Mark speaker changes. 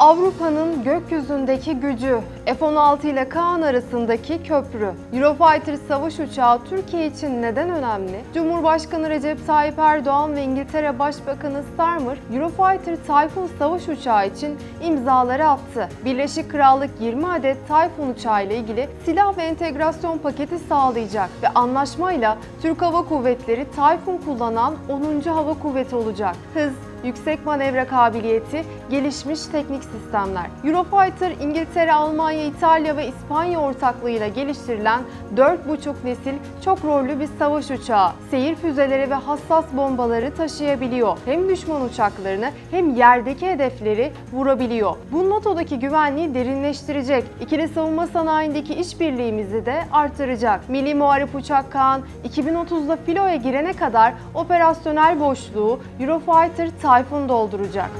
Speaker 1: Avrupa'nın gökyüzündeki gücü, F-16 ile Kaan arasındaki köprü, Eurofighter savaş uçağı Türkiye için neden önemli? Cumhurbaşkanı Recep Tayyip Erdoğan ve İngiltere Başbakanı Starmer, Eurofighter Typhoon savaş uçağı için imzaları attı. Birleşik Krallık 20 adet Typhoon uçağı ile ilgili silah ve entegrasyon paketi sağlayacak ve anlaşmayla Türk Hava Kuvvetleri Typhoon kullanan 10. Hava Kuvveti olacak. Hız, yüksek manevra kabiliyeti, gelişmiş teknik sistemler. Eurofighter, İngiltere, Almanya, İtalya ve İspanya ortaklığıyla geliştirilen 4,5 nesil çok rollü bir savaş uçağı. Seyir füzeleri ve hassas bombaları taşıyabiliyor. Hem düşman uçaklarını hem yerdeki hedefleri vurabiliyor. Bu NATO'daki güvenliği derinleştirecek. İkili savunma sanayindeki işbirliğimizi de artıracak. Milli Muharip Uçak Kaan 2030'da filoya girene kadar operasyonel boşluğu Eurofighter Typhoon dolduracak.